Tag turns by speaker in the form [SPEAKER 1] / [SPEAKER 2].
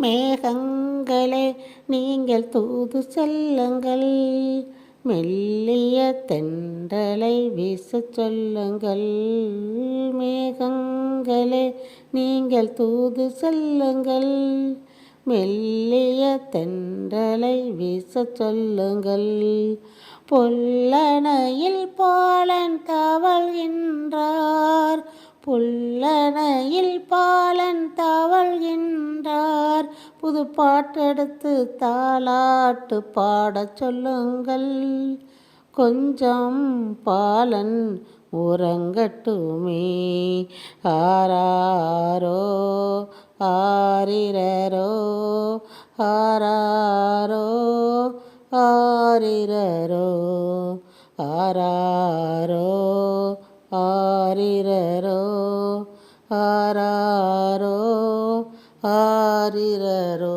[SPEAKER 1] மேகங்களே நீங்கள் தூது செல்லுங்கள். மெல்லிய தென்றலை வீசச் சொல்லுங்கள். மேகங்களே நீங்கள் தூது செல்லுங்கள். மெல்லிய தென்றலை வீசச் சொல்லுங்கள். பொல்லணையில் பாலன் தவழ்கின்றார். புல்லணையில் பாலன் தவழ்கின்றார் புது பாட்டெடுத்து தாளாட்டு பாடச் சொல்லுங்கள். கொஞ்சம் பாலன் உறங்கட்டுமே. ஆராரோ ஆரிரரோ ஆராரோ ஆரிரரோ ஆராரோ ஆரிரரோ ஆராரோ ஆரிரரோ.